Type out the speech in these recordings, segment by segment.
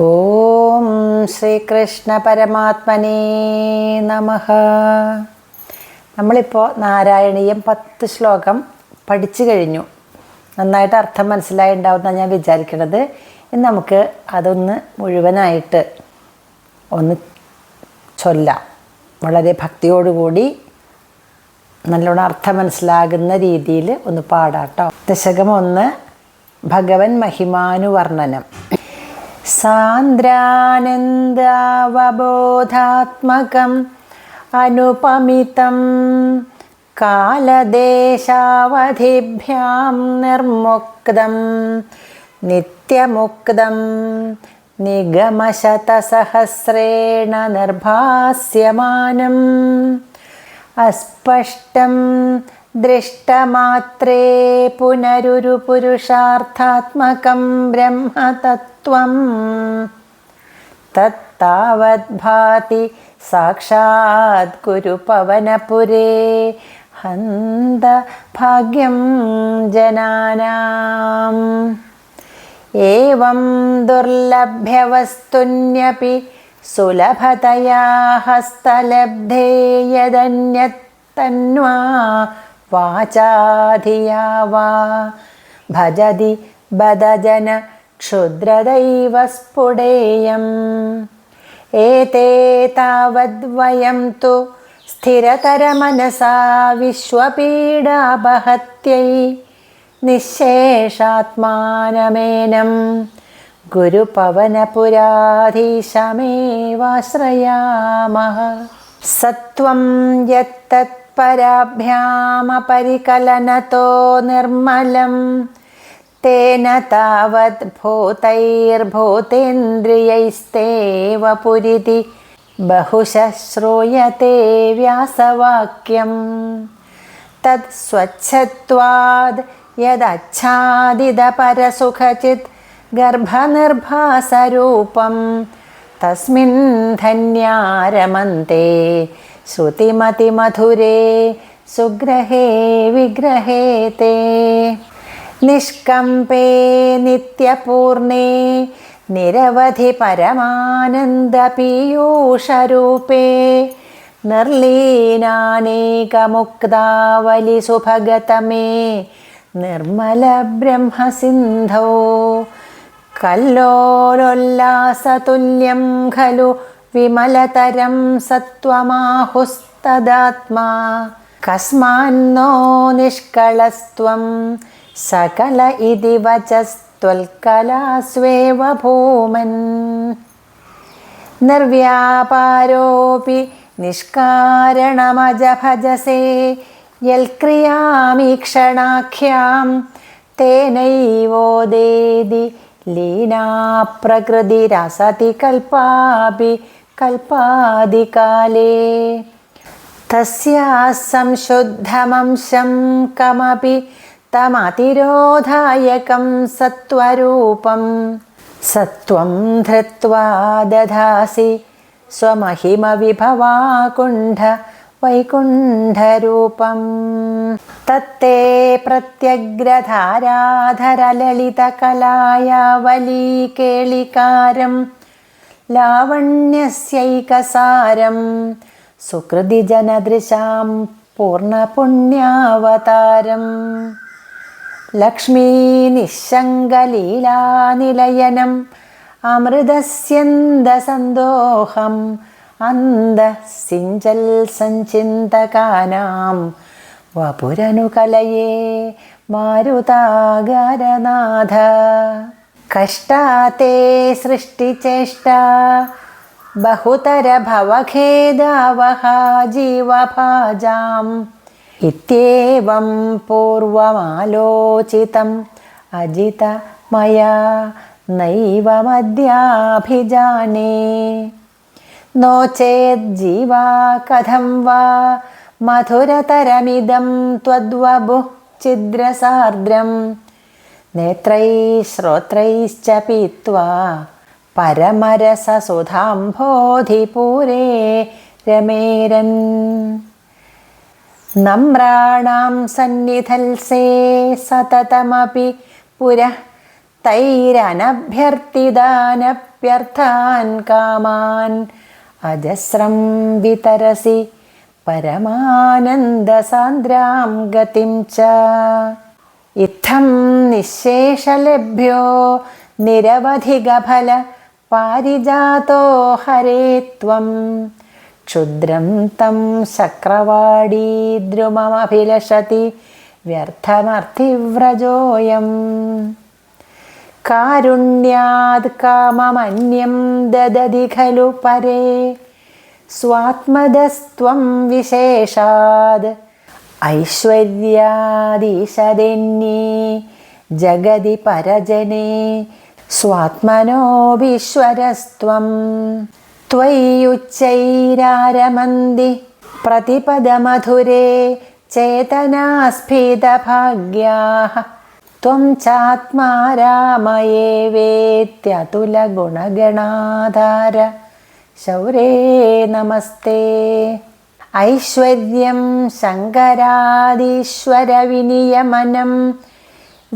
ഓം ശ്രീകൃഷ്ണ പരമാത്മനേ നമ. നമ്മളിപ്പോൾ നാരായണീയം പത്ത് ശ്ലോകം പഠിച്ചു കഴിഞ്ഞു. നന്നായിട്ട് അർത്ഥം മനസ്സിലായി ഉണ്ടാവുമെന്നാണ് ഞാൻ വിചാരിക്കുന്നത് ഇന്ന് നമുക്ക് അതൊന്ന് മുഴുവനായിട്ട് ഒന്ന് ചൊല്ലാം. വളരെ ഭക്തിയോടുകൂടി നല്ലോണം അർത്ഥം മനസ്സിലാകുന്ന രീതിയിൽ ഒന്ന് പാടാട്ടോ. ദശകം ഒന്ന് ഭഗവൻ മഹിമാനുവർണനം. സാന്ദ്രാനന്ദാവബോധാത്മകം അനുപമിതം കാലദേശാവധിഭ്യാം നിർമുക്തം നിത്യമുക്തം നിഗമശതസഹസ്രേണ നിർഭാസ്യമാനം അസ്പഷ്ടം ദൃഷ്ടമാത്രേ പുനരുരു പുരുഷാർത്ഥാത്മകം ബ്രഹ്മതത്വം തത്താവദ്ഭാതി സാക്ഷാത് ഗുരുപവനപുരേ ഹന്ത ഭാഗ്യം ജനാനാം ഏവം ദുർലഭ്യവസ്തുന്യപി സുലഭതയാ ഹസ്തലബ്ധേ യദന്യത്തന്വാ വാചാധിയാ വാ ഭജതി ക്ഷുദ്രദൈവ സ്ഫുടേയം ഏതേ താവദ്വയം തു സ്ഥിരതരമനസാ വിശ്വപീഡാപഹത്यै നിശേഷാത്മാനമേനം ഗുരുപവനപുരാധീശമേവാശ്രയാമः. സത്വം യത്തത്പരാഭ്യാമപരികലനतो നിർമ്മലം തേന താവത് ഭൂതൈർഭൂതേന്ദ്രിയൈസ്തേവ പുരിതി ബഹുശ ശ്രൂയത്തെ വ്യാസവാക്യം തത് സ്വച്ഛത്വാദ് യദച്ഛാദിതപരസുഖചിത് ഗർഭനിർഭാസരൂപം തസ്മിൻ ധന്യാരമന്തെ ശ്രുതിമതിമധുരേ സുഗ്രഹേ വിഗ്രഹേ തേ നിഷ്കമ്പേ നിത്യപൂർണേ. നിരവധി പരമാനന്ദപീയൂഷരൂപേ. നിർലീനാനേകമുക്താവലി സുഭഗതമേ. നിർമ്മല ബ്രഹ്മസിന്ധോ. കല്ലോലോല്ലാസതുല്യം ഖലു വിമലതരം സത്വമാഹുസ്തദാത്മാ. കസ്മാന്നോ നിഷ്കളസ്ത്വം സകല ഇതി വചസ്ത്വൽക്കലാസ്വേവ ഭൂമൻ നിർവ്യാപാരോപി നിഷ്കാരണമജ ഭജസേ യൽക്രിയാമീക്ഷണാഖ്യാം തേനൈവോദേതി ലീനാ പ്രകൃതിരസതി കൽപ്പാപി കൽപ്പാദികാലേ. തസ്യാ സംശുദ്ധമംശം കമപി തമതിരോധായകം സത്വരൂപം. സത്വം ധൃത്വാ ദധാസി. സ്വമഹിമവിഭവാകുണ്ഠ വൈകുണ്ഠരൂപം. തത്തേ പ്രത്യഗ്രധാരാധരലളിതകലായാവലീകേളികാരം. ലാവണ്യസ്യൈകസാരം. സുഹൃതിജനദൃശാം പൂർണപുണ്യാവതാരം. ലക്ഷ്മീനിശങ്കലീലാനിലയനം അമൃതസ്യന്തസന്തോഹം അന്തസിഞ്ചൽ സഞ്ചിന്തകാനാം. വപുരനുകലയേ മാരുതാഗരനാഥ കഷ്ടാത്തെ സൃഷ്ടിചേഷ്ട ബഹുതരഭവഖേദാവഹ ജീവഭാജാം ഇത്യേവം പൂർവമാലോചിതം അജിത മയാ നൈവമദ്യാഭിജാനേ नो चेज्जीवा कथं वा मधुरतरमिदं त्वद्वबुः छिद्रसार्द्रं नेत्रैः श्रोत्रैश्च पीत्वा परमरससुधाम्भोधिपूरे रमेरन् നമ്രാണാം സന്നിധൽസേ സതതമപി പുരഃ തൈരനഭ്യർത്ഥിതാനഭ്യർത്ഥാൻ കാമാൻ. അജസ്രം വിതരസി പരമാനന്ദസാന്ദ്രാം ഗതിം ച. ഇത്തം നിശേഷലഭ്യോ നിരവധികഫല പാരിജാതോ ഹരേ ത്വം. ക്ഷുദ്രം തം ശക്രവാടീദ്രുമമഭിലഷതി വ്യർത്ഥമർത്ഥിവ്രജോയം. കാരുണ്യാത് കാമമന്യം ദദതി ഖലു പരേ. സ്വാത്മദസ്ത്വം വിശേഷാത് ഐശ്വര്യാദീശതെന്യേ ജഗതി പരജനേ. സ്വാത്മനോപീശ്വരസ്ത്വം त्वय्युच्चैरारमन्दि प्रतिपदमधुरे चेतनास्फीतभाग्याः त्वं चात्मा रामये वेत्यतुलगुणगणाधार शौरे नमस्ते ऐश्वर्यं शङ्करादीश्वरविनियमनं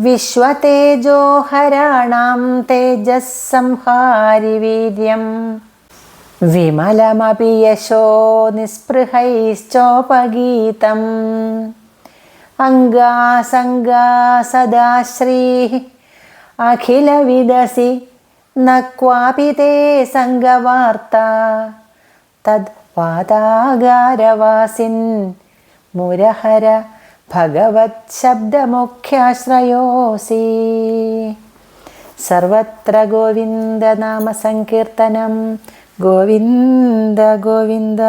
विश्वतेजोहराणां तेजः संहारि वीर्यम् വിമലമപി യശോ നിസ്പൃഹൈശ്ചോപഗീതം. അംഗാസംഗാ സദാശ്രീ അഖിലവിദസി ന ക്വാപി തേ സംഗവാർത്ത തദ് വാതാകാരവാസിൻ മുരഹര ഭഗവത് ശബ്ദമുഖ്യാശ്രയോസി. സർവത്ര ഗോവിന്ദനാമസങ്കീർത്തനം గోవింద గోవింద.